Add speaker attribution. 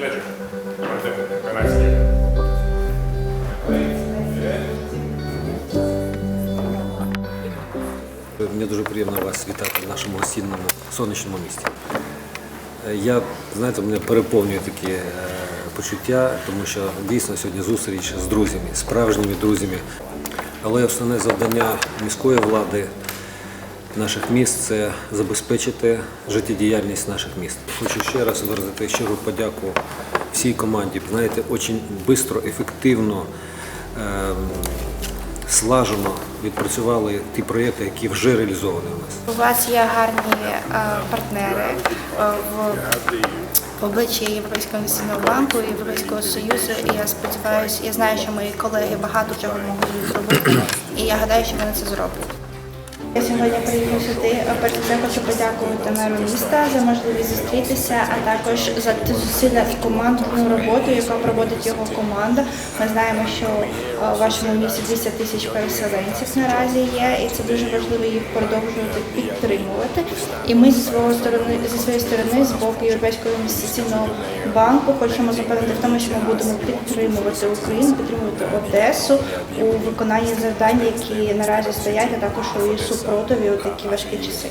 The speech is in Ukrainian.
Speaker 1: nice day.
Speaker 2: Мені дуже приємно вас вітати в нашому гостинному сонячному місті. Е, Я, знаєте, мене переповнює такі е, почуття, тому що дійсно сьогодні зустріч з друзями, справжніми друзями. Але основне завдання міської влади наших міст це забезпечити життєдіяльність наших міст. Хочу ще раз виразити щиру подяку всій команді. Знаєте, дуже швидко, ефективно, ем, слажено відпрацювали ті проєкти, які вже реалізовані у нас.
Speaker 3: У вас є гарні е, партнери е, в обличчі Європейського інвестиційного банку, Європейського союзу. І я сподіваюся, я знаю, що мої колеги багато чого можуть зробити, і я гадаю, що вони це зроблять. Я сьогодні приїхав сюди. Перш за все хочу подякувати меру міста за можливість зустрітися, а також за ті зусилля і командну роботу, яку проводить його команда. Ми знаємо, що е, в вашому місті 200 тисяч переселенців наразі є, і це дуже важливо їх продовжувати підтримувати. І ми зі свого сторони зі своєї сторони, з боку Європейського інвестиційного банку, хочемо запевнити в тому, що ми будемо підтримувати Україну, підтримувати Одесу у виконанні завдань, які наразі стоять, а також у її супротиві у такі важкі часи.